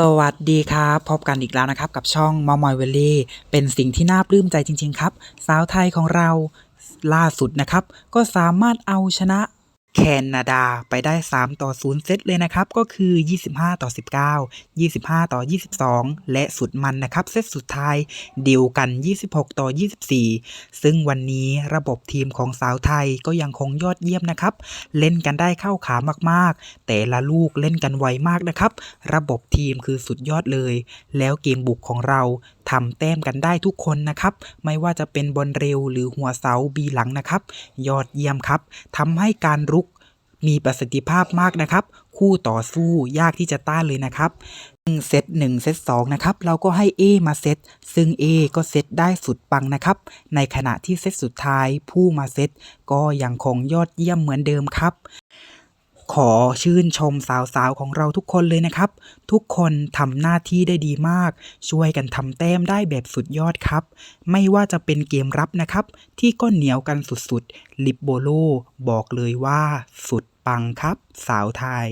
สวัสดีครับ พบกันอีกแล้วนะครับ กับช่องมอมอยเวลลี่เป็นสิ่งที่น่าปลื้มใจจริง ๆ ครับ สาวไทยของเราล่าสุดนะครับ ก็สามารถเอาชนะ แคนาดาไปได้ 3 ต่อ 0 เซตเลยนะครับ ก็คือ 25 ต่อ 19 25 ต่อ 22 และสุดมันนะครับ เซตสุดท้ายเดียวกัน 26 ต่อ 24 ซึ่งวันนี้ระบบทีมของสาวไทยก็ยังคงยอดเยี่ยมนะครับ เล่นกันได้เข้าขามากๆ แต่ละลูกเล่นกันไวมากนะครับ ระบบทีมคือสุดยอดเลย แล้วเกมบุกของเรา ทำแต้มกันได้ทุกคนนะครับ ไม่ว่าจะเป็นบอลเร็วหรือหัวเสาบีหลังนะครับ ยอดเยี่ยมครับทำให้การรุกมีประสิทธิภาพมากนะครับ คู่ต่อสู้ยากที่จะต้านเลยนะครับเซต1เซต2นะครับ เราก็ให้ A มาเซต ซึ่ง A ก็เซตได้สุดปังนะครับ ในขณะที่เซตสุดท้ายผู้มาเซตก็ยังคงยอดเยี่ยมเหมือนเดิมครับ ขอชื่นชมสาวๆของเราทุกคนเลยนะครับ ทุกคนทำหน้าที่ได้ดีมาก ช่วยกันทำแต้มได้แบบสุดยอดครับ ไม่ว่าจะเป็นเกมรับนะครับ ที่ก็เหนียวกันสุดๆ ลิปโบโลบอกเลยว่า สุดปังครับ สาวไทย